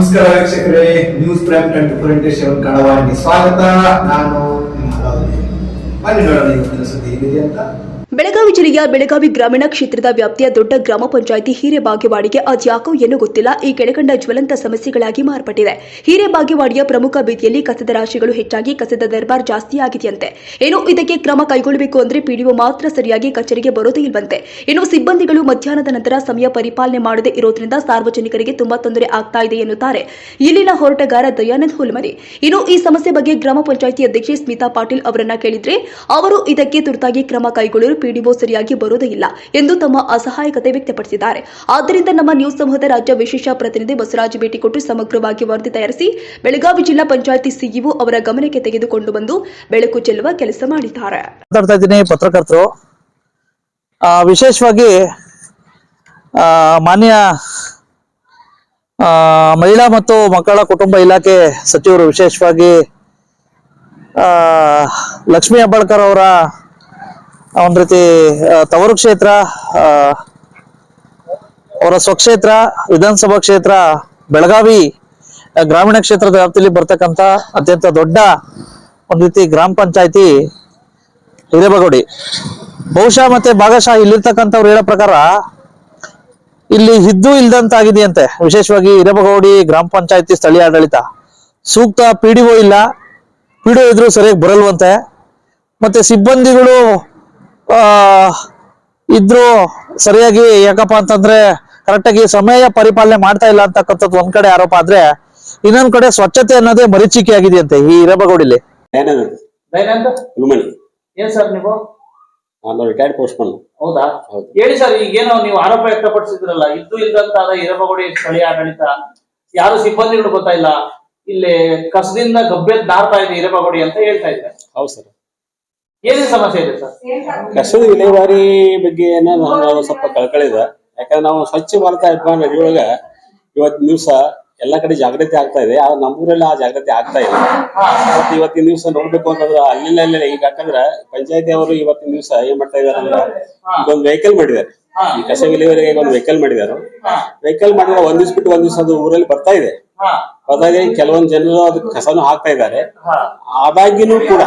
ನಮಸ್ಕಾರ ವೀಕ್ಷಕರೇ news prime twenty four into ಸ್ವಾಗತ ನಾನು ನಿಮ್ಮ. ಬನ್ನಿ ನೋಡೋಣ ಇವತ್ತಿನ ಸುದ್ದಿ ಏನಿದೆ ಅಂತ ಬೆಳಗಾವಿ ಜಿಲ್ಲೆಯ ಬೆಳಗಾವಿ ಗ್ರಾಮೀಣ ಕ್ಷೇತ್ರದ ವ್ಯಾಪ್ತಿಯ ದೊಡ್ಡ ಗ್ರಾಮ ಪಂಚಾಯಿತಿ ಹಿರೇಬಾಗೇವಾಡಿಗೆ ಅದ್ಯಾಕೋ ಏನೂ ಗೊತ್ತಿಲ್ಲ. ಈ ಕೆಳಕಂಡ ಜ್ವಲಂತ ಸಮಸ್ಯೆಗಳಾಗಿ ಮಾರ್ಪಟ್ಟಿದೆ ಹಿರೇಬಾಗೇವಾಡಿಯ ಪ್ರಮುಖ ಬೀದಿಯಲ್ಲಿ ಕಸದ ರಾಶಿಗಳು ಹೆಚ್ಚಾಗಿ ಕಸದ ದರ್ಬಾರ್ ಜಾಸ್ತಿಯಾಗಿದೆಯಂತೆ ಏನು ಇದಕ್ಕೆ ಕ್ರಮ ಕೈಗೊಳ್ಳಬೇಕು ಅಂದ್ರೆ ಪಿಡಿಒ ಮಾತ್ರ ಸರಿಯಾಗಿ ಕಚೇರಿಗೆ ಬರೋದೇ ಇಲ್ವಂತೆ. ಇನ್ನು ಸಿಬ್ಬಂದಿಗಳು ಮಧ್ಯಾಹ್ನದ ನಂತರ ಸಮಯ ಪರಿಪಾಲನೆ ಮಾಡದೇ ಇರೋದ್ರಿಂದ ಸಾರ್ವಜನಿಕರಿಗೆ ತುಂಬಾ ತೊಂದರೆ ಆಗ್ತಾ ಇದೆ ಎನ್ನುತ್ತಾರೆ ಇಲ್ಲಿನ ಹೋರಾಟಗಾರ ದಯಾನಂದ್ ಹುಲ್ಮರಿ. ಇನ್ನು ಈ ಸಮಸ್ಯೆ ಬಗ್ಗೆ ಗ್ರಾಮ ಪಂಚಾಯಿತಿ ಅಧ್ಯಕ್ಷೆ ಸ್ಮಿತಾ ಪಾಟೀಲ್ ಅವರನ್ನ ಕೇಳಿದ್ರೆ, ಅವರು ಇದಕ್ಕೆ ತುರ್ತಾಗಿ ಕ್ರಮ ಕೈಗೊಳ್ಳಲು ಪಿಡಿಒ ಸರಿಯಾಗಿ ಬರೋದೇ ಇಲ್ಲ ಎಂದು ತಮ್ಮ ಅಸಹಾಯಕತೆ ವ್ಯಕ್ತಪಡಿಸಿದ್ದಾರೆ. ಆದ್ದರಿಂದ ನಮ್ಮ ನ್ಯೂಸ್ ಸಮೂಹದ ರಾಜ್ಯ ವಿಶೇಷ ಪ್ರತಿನಿಧಿ ಬಸವರಾಜ್ ಭೇಟಿ ಕೊಟ್ಟು ಸಮಗ್ರವಾಗಿ ವರದಿ ತಯಾರಿಸಿ ಬೆಳಗಾವಿ ಜಿಲ್ಲಾ ಪಂಚಾಯಿತಿ ಸಿಇಒ ಅವರ ಗಮನಕ್ಕೆ ತೆಗೆದುಕೊಂಡು ಬಂದು ಬೆಳಕು ಚೆಲ್ಲುವ ಕೆಲಸ ಮಾಡಿದ್ದಾರೆ. ಪತ್ರಕರ್ತರು. ವಿಶೇಷವಾಗಿ ಮಾನ್ಯ ಮಹಿಳಾ ಮತ್ತು ಮಕ್ಕಳ ಕುಟುಂಬ ಇಲಾಖೆ ಸಚಿವರು ವಿಶೇಷವಾಗಿ ಲಕ್ಷ್ಮೀ ಹೆಬ್ಬಾಳ್ಕರ್ ಅವರ ಒಂದ್ ರೀತಿ ತವರು ಕ್ಷೇತ್ರ ಅವರ ಸ್ವಕ್ಷೇತ್ರ, ವಿಧಾನಸಭಾ ಕ್ಷೇತ್ರ, ಬೆಳಗಾವಿ ಗ್ರಾಮೀಣ ಕ್ಷೇತ್ರದ ವ್ಯಾಪ್ತಿಯಲ್ಲಿ ಬರ್ತಕ್ಕಂತ ಅತ್ಯಂತ ದೊಡ್ಡ ಒಂದು ರೀತಿ ಗ್ರಾಮ ಪಂಚಾಯತಿ ಹಿರೇಬಗೋಡಿ. ಬಹುಶಃ ಮತ್ತೆ ಭಾಗಶಃ ಇಲ್ಲಿರ್ತಕ್ಕಂಥವ್ರು ಹೇಳೋ ಪ್ರಕಾರ ಇಲ್ಲಿ ಇದ್ದು ಇಲ್ದಂತಾಗಿದೆಯಂತೆ. ವಿಶೇಷವಾಗಿ ಹಿರೇಬಗೌಡಿ ಗ್ರಾಮ ಪಂಚಾಯತಿ ಸ್ಥಳೀಯ ಆಡಳಿತ. ಸೂಕ್ತ ಪಿ ಇಲ್ಲ. ಪಿ ಡಿ ಇದ್ರು ಸರಿಯಾಗಿ ಬರಲ್ವಂತೆ. ಮತ್ತೆ ಸಿಬ್ಬಂದಿಗಳು ಇದ್ರು ಸರಿಯಾಗಿ ಯಾಕಪ್ಪ ಅಂತಂದ್ರೆ ಕರೆಕ್ಟಾಗಿ ಸಮಯ ಪರಿಪಾಲನೆ ಮಾಡ್ತಾ ಇಲ್ಲ ಅಂತಕ್ಕಂಥದ್ದು ಒಂದ್ ಕಡೆ ಆರೋಪ ಆದ್ರೆ ಇನ್ನೊಂದ್ ಕಡೆ ಸ್ವಚ್ಛತೆ ಅನ್ನೋದೇ ಮರೀಚಿಕೆ ಆಗಿದೆಯಂತೆ ಈ ಹಿರೇಬಗೌಡಿಲಿ ಏನ್ ಸರ್ ನೀವು? ರಿಟೈರ್ಡ್ ಪೋಸ್ಟ್ಮನ್ ಹೌದಾ? ಹೇಳಿ ಸರ್ ಈಗೇನೋ ನೀವು ಆರೋಪ ವ್ಯಕ್ತಪಡಿಸಿದ್ರಲ್ಲ ಇದ್ದು ಇಲ್ದಂತಾದ ಹಿರಬಗುಡಿ ಸ್ಥಳೀಯ ಆಡಳಿತ ಯಾರು ಸಿಬ್ಬಂದಿಗಳು ಗೊತ್ತಾಯಿಲ್ಲ ಇಲ್ಲಿ ಕಸದಿಂದ ಗಬ್ಬೆ ದಾರ್ತಾ ಇದೆ ಹಿರಬಗುಡಿ ಅಂತ ಹೇಳ್ತಾ ಇದ್ದಾರೆ. ಹೌದು ಸರ್. ಏನೇನ್ ಸಮಸ್ಯೆ ಇದೆ ಸರ್? ಕಸದ ವಿಲೇವಾರಿ ಬಗ್ಗೆ ಏನೋ ನಾವು ಸ್ವಲ್ಪ ಕಳ್ಕಳಿದ. ಯಾಕಂದ್ರೆ ನಾವು ಸ್ವಚ್ಛ ಭಾರತ ಅಭಿಯಾನ ಅಡಿಯೊಳಗ ಇವತ್ತಿನ ದಿವಸ ಎಲ್ಲ ಕಡೆ ಜಾಗೃತಿ ಆಗ್ತಾ ಇದೆ. ಆದ್ರೆ ನಮ್ಮೂರಲ್ಲಿ ಆ ಜಾಗೃತಿ ಆಗ್ತಾ ಇಲ್ಲ. ಮತ್ತೆ ಇವತ್ತಿನ ದಿವಸ ನೋಡ್ಬೇಕು ಅಂತಂದ್ರೆ ಅಲ್ಲಿಂದ ಅಲ್ಲೇ ಈಗ ಯಾಕಂದ್ರೆ ಪಂಚಾಯತಿ ಅವರು ಇವತ್ತಿನ ದಿವಸ ಏನ್ ಮಾಡ್ತಾ ಇದಾರೆ ಅಂದ್ರೆ ಒಂದು ವೆಹಿಕಲ್ ಮಾಡಿದ್ದಾರೆ. ಈ ಕಸ ವಿಲೇವಾರಿಗೆ ಒಂದು ವೆಹಿಕಲ್ ಮಾಡಿದ್ದಾರೆ. ವೆಹಿಕಲ್ ಮಾಡಿದ್ರೆ ಒಂದ್ ದಿವ್ಸ ಬಿಟ್ಟು ಒಂದ್ ದಿವಸ ಅದು ಊರಲ್ಲಿ ಬರ್ತಾ ಇದೆ. ಬರ್ತಾ ಇದೆ ಕೆಲವೊಂದು ಜನರು ಅದಕ್ಕೆ ಕಸನು ಹಾಕ್ತಾ ಇದ್ದಾರೆ. ಆದಾಗಿನೂ ಆದಾಗ್ಯೂ ಕೂಡ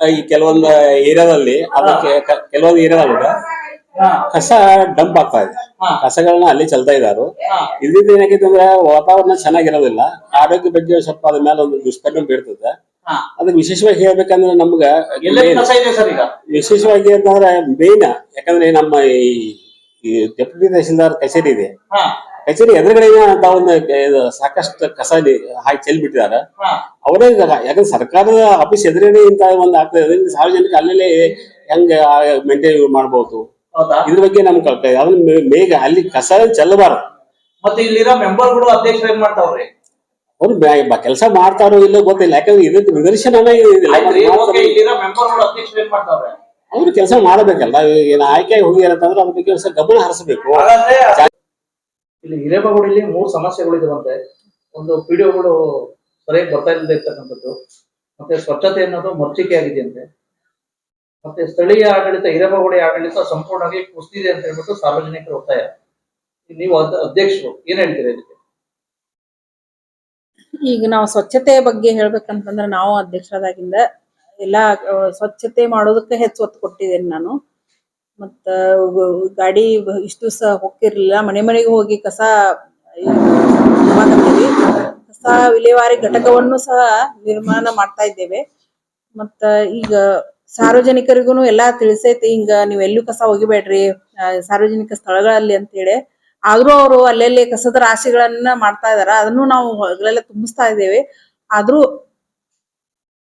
ಈ ಕೆಲವೊಂದು ಏರಿಯಾದಲ್ಲಿ ಅದಕ್ಕೆ ಕೆಲವೊಂದು ಏರಿಯಾದಲ್ಲಿ ಕಸ ಡಂಪ್ ಆಗ್ತಾ ಇದೆ. ಕಸಗಳನ್ನ ಅಲ್ಲಿ ಚಲ್ತಾ ಇದ್ದಾರೆ ಇದ್ರಿಂದ ಏನಾಗೈತೆ ಅಂದ್ರೆ ವಾತಾವರಣ ಚೆನ್ನಾಗಿರೋದಿಲ್ಲ. ಆರೋಗ್ಯ ಬಗ್ಗೆ ಸ್ವಲ್ಪ ಅದ್ರ ಮೇಲೆ ಒಂದು ದುಷ್ಪರಿಣಾಮ ಬೀಳ್ತದೆ. ಅದಕ್ಕೆ ವಿಶೇಷವಾಗಿ ಹೇಳ್ಬೇಕಂದ್ರೆ ನಮ್ಗ ವಿಶೇಷವಾಗಿ ಅಂತಂದ್ರೆ ಮೇನ್ ಯಾಕಂದ್ರೆ ನಮ್ಮ ಈ ಈ ಡೆಪ್ಯೂಟಿ ತಹಸೀಲ್ದಾರ್ ಕಚೇರಿ ಇದೆ. ಹಾ ಕಚೇರಿ ಎದುರುಗಡೆ ತಾವನ್ನ ಸಾಕಷ್ಟು ಕಸ ಇಲ್ಲಿ ಹಾಕಿ ಚೆಲ್ಬಿಟ್ಟಿದ್ದಾರೆ. ಅವರೇ ಯಾಕಂದ್ರೆ ಸರ್ಕಾರದ ಆಫೀಸ್ ಎದುರುಗಡೆ ಇಂತ ಒಂದು ಆಗ್ತದೆ ಸಾರ್ವಜನಿಕ ಅಲ್ಲೇ ಹೆಂಗ ಮೇಂಟೈನ್ ಮಾಡ್ಬೋದು. ಹೌದಾ? ಇದ್ರ ಬಗ್ಗೆ ನಮ್ಗೆ ಅದನ್ನ ಬೇಗ ಅಲ್ಲಿ ಕಸ ಚೆಲ್ಲಬಾರದು. ಮತ್ತೆ ಇಲ್ಲಿರೋ ಮೆಂಬರ್ಗಳು ಅಧ್ಯಕ್ಷರು ಏನ್ ಮಾಡ್ತಾವ್ರಿ? ಅವ್ರು ಕೆಲಸ ಮಾಡ್ತಾರೋ ಇಲ್ಲೋ ಗೊತ್ತಿಲ್ಲ. ಯಾಕಂದ್ರೆ ಇದಕ್ಕೆ ನಿದರ್ಶನನೇ ಇಲ್ಲಿರೋ ಮೆಂಬರ್ಗಳು ಅಧ್ಯಕ್ಷರು ಏನ್ ಮಾಡ್ತಾವ್ರೆ? ಅವ್ರು ಕೆಲಸ ಮಾಡಬೇಕಲ್ಲ. ಏನು ಆಯ್ಕೆ ಹೋಗ್ಯಾರ ಅಂತಂದ್ರೆ ಅದ್ರ ಬಗ್ಗೆ ಸ್ವಲ್ಪ ಗಮನ ಹರಿಸಬೇಕು. ಇಲ್ಲಿ ಹಿರೇಬಗುಡಿಲಿ ಮೂರು ಸಮಸ್ಯೆಗಳಿದಾವಂತೆ ಒಂದು ಪಿಡಿಒಗಳು ಸರಿಯಾಗಿ ಬರ್ತಾ ಇಲ್ಲದೆ ಇರ್ತಕ್ಕಂಥದ್ದು, ಮತ್ತೆ ಸ್ವಚ್ಛತೆ ಅನ್ನೋದು ಮರ್ಚಿಕೆ ಆಗಿದೆಯಂತೆ ಮತ್ತೆ ಸ್ಥಳೀಯ ಆಡಳಿತ ಹಿರೇಬಗುಡಿ ಆಡಳಿತ ಸಂಪೂರ್ಣವಾಗಿ ಕುಸಿದಿದೆ ಅಂತ ಹೇಳ್ಬಿಟ್ಟು ಸಾರ್ವಜನಿಕರ ಒತ್ತಾಯ ನೀವು ಅಧ್ಯಕ್ಷರು ಏನ್ ಹೇಳ್ತೀರಾ ಇದಕ್ಕೆ? ಈಗ ನಾವು ಸ್ವಚ್ಛತೆ ಬಗ್ಗೆ ಹೇಳ್ಬೇಕಂತಂದ್ರೆ ನಾವು ಅಧ್ಯಕ್ಷರಾದಾಗಿಂದ ಎಲ್ಲ ಸ್ವಚ್ಛತೆ ಮಾಡೋದಕ್ಕೆ ಹೆಚ್ಚು ಒತ್ತು ಕೊಟ್ಟಿದ್ದೇನೆ ನಾನು. ಮತ್ತ ಗಾಡಿ ಇಷ್ಟು ದಿವಸ ಹೋಗ್ತಿರ್ಲಿಲ್ಲ ಮನೆ ಮನೆಗೆ ಹೋಗಿ ಕಸ ಕಸ ವಿಲೇವಾರಿ ಘಟಕವನ್ನು ಸಹ ನಿರ್ಮಾಣ ಮಾಡ್ತಾ ಇದ್ದೇವೆ. ಮತ್ತ ಈಗ ಸಾರ್ವಜನಿಕರಿಗೂ ಎಲ್ಲಾ ತಿಳಿಸೈತಿ, ಹಿಂಗ ನೀವ್ ಎಲ್ಲೂ ಕಸ ಒಗಿಬೇಡ್ರಿ ಸಾರ್ವಜನಿಕ ಸ್ಥಳಗಳಲ್ಲಿ ಅಂತ ಹೇಳಿ ಆದ್ರೂ ಅವರು ಅಲ್ಲಲ್ಲಿ ಕಸದ ರಾಶಿಗಳನ್ನ ಮಾಡ್ತಾ ಇದಾರ. ಅದನ್ನು ನಾವು ಹೊಲಗಳೆಲ್ಲ ತುಂಬಿಸ್ತಾ ಇದ್ದೇವೆ. ಆದ್ರೂ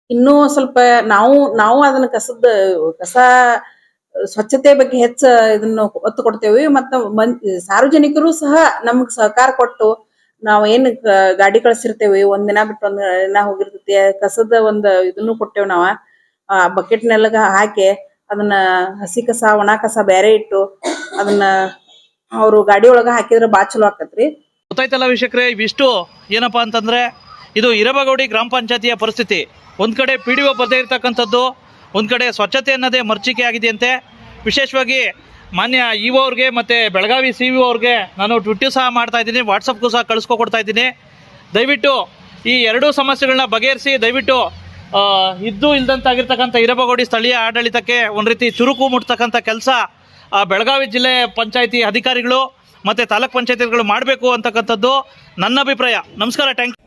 ಇನ್ನೂ ಸ್ವಲ್ಪ ನಾವು ನಾವು ಅದನ್ನ ಕಸದ, ಕಸ ಸ್ವಚ್ಛತೆ ಬಗ್ಗೆ ಹೆಚ್ಚ ಇದನ್ನ ಒತ್ತು ಕೊಡ್ತೇವೆ. ಮತ್ತ ಮನ್, ಸಾರ್ವಜನಿಕರು ಸಹ ನಮ್ಗ್ ಸಹಕಾರ ಕೊಟ್ಟು ನಾವ್ ಏನ್ ಗಾಡಿ ಕಳ್ಸಿರ್ತೇವಿ, ಒಂದ್ ಬಿಟ್ಟು ಒಂದ್ ದಿನ ಹೋಗಿರ್ತೈತಿ, ಕಸದ ಒಂದ್ ಇದನ್ನು ಕೊಟ್ಟೇವ್ ನಾವ. ಆ ಬಕೆಟ್ ನೆಲಗ ಹಾಕಿ ಅದನ್ನ ಹಸಿ ಕಸ, ಒಣ ಕಸ ಬೇರೆ ಇಟ್ಟು ಅದನ್ನ ಅವರು ಗಾಡಿ ಒಳಗ ಹಾಕಿದ್ರ ಬಾ ಚಲೋ ಆಕತ್ರಿ. ಗೊತ್ತಾಯ್ತಲ್ಲ ವೀಕ್ಷಕರೇ, ಇವಿಷ್ಟು ಏನಪ್ಪಾ ಅಂತಂದ್ರೆ ಇದು ಇರಬಗೌಡಿ ಗ್ರಾಮ ಪಂಚಾಯತಿಯ ಪರಿಸ್ಥಿತಿ. ಒಂದ್ ಕಡೆ ಪಿ ಡಿ ಬರದೇ ಇರ್ತಕ್ಕಂಥದ್ದು ಒಂದು ಕಡೆ ಸ್ವಚ್ಛತೆ ಅನ್ನೋದೇ ಮರ್ಚಿಕೆ ಆಗಿದೆಯಂತೆ. ವಿಶೇಷವಾಗಿ ಮಾನ್ಯ ಇ ಅವ್ರಿಗೆ ಮತ್ತು ಬೆಳಗಾವಿ ಸಿ ವಿ ಅವ್ರಿಗೆ ನಾನು ಟ್ವಿಟ್ಟು ಸಹ ಮಾಡ್ತಾ ಇದ್ದೀನಿ, ವಾಟ್ಸಪ್ಗೂ ಸಹ ಕಳಿಸ್ಕೊಡ್ತಾ ಇದ್ದೀನಿ. ದಯವಿಟ್ಟು ಈ ಎರಡೂ ಸಮಸ್ಯೆಗಳನ್ನ ಬಗೆಹರಿಸಿ, ದಯವಿಟ್ಟು ಇದ್ದು ಇಲ್ದಂತಾಗಿರ್ತಕ್ಕಂಥ ಇರಬಗೋಡಿ ಸ್ಥಳೀಯ ಆಡಳಿತಕ್ಕೆ ಒಂದು ರೀತಿ ಚುರುಕು ಮುಟ್ತಕ್ಕಂಥ ಕೆಲಸ ಬೆಳಗಾವಿ ಜಿಲ್ಲೆ ಪಂಚಾಯಿತಿ ಅಧಿಕಾರಿಗಳು ಮತ್ತು ತಾಲೂಕ್ ಪಂಚಾಯತಿಗಳು ಮಾಡಬೇಕು ಅಂತಕ್ಕಂಥದ್ದು ನನ್ನ ಅಭಿಪ್ರಾಯ. ನಮಸ್ಕಾರ ಟ್ಯಾಂಕ್